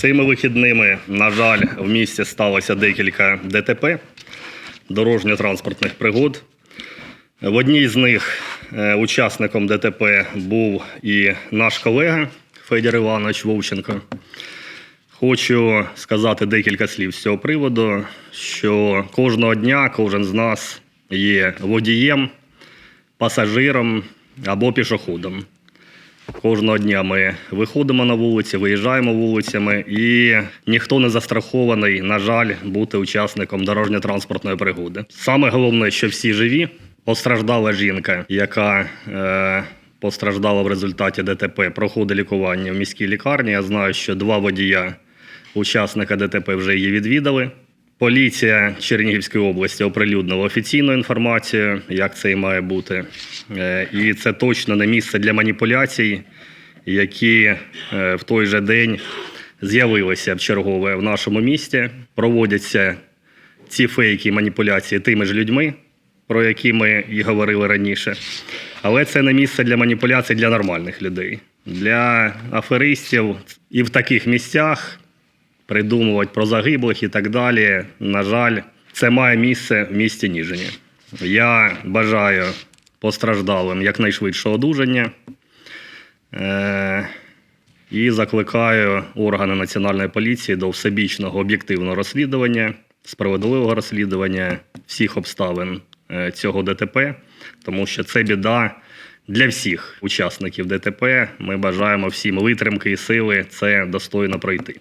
Цими вихідними, на жаль, в місті сталося декілька ДТП дорожньо-транспортних пригод. В одній з них е, учасником ДТП був і наш колега Федір Іванович Вовченко. Хочу сказати декілька слів з цього приводу, що кожного дня кожен з нас є водієм, пасажиром або пішоходом. Кожного дня ми виходимо на вулиці, виїжджаємо вулицями, і ніхто не застрахований, на жаль, бути учасником дорожньо-транспортної пригоди. Саме головне, що всі живі. Постраждала жінка, яка е, постраждала в результаті ДТП, проходить лікування в міській лікарні. Я знаю, що два водія учасника ДТП вже її відвідали. Поліція Чернігівської області оприлюднила офіційну інформацію, як це і має бути. Е, І це точно не місце для маніпуляцій, які е, в той же день з'явилися в чергове в нашому місті. Проводяться ці фейки і маніпуляції тими ж людьми, про які ми і говорили раніше. Але це не місце для маніпуляцій для нормальних людей. Для аферистів і в таких місцях придумувати про загиблих і так далі. На жаль, це має місце в місті Ніжині. Я бажаю постраждалим якнайшвидшого одужання. Е- і закликаю органи національної поліції до всебічного об'єктивного розслідування, справедливого розслідування всіх обставин е, цього ДТП, тому що це біда для всіх учасників ДТП. Ми бажаємо всім витримки і сили це достойно пройти.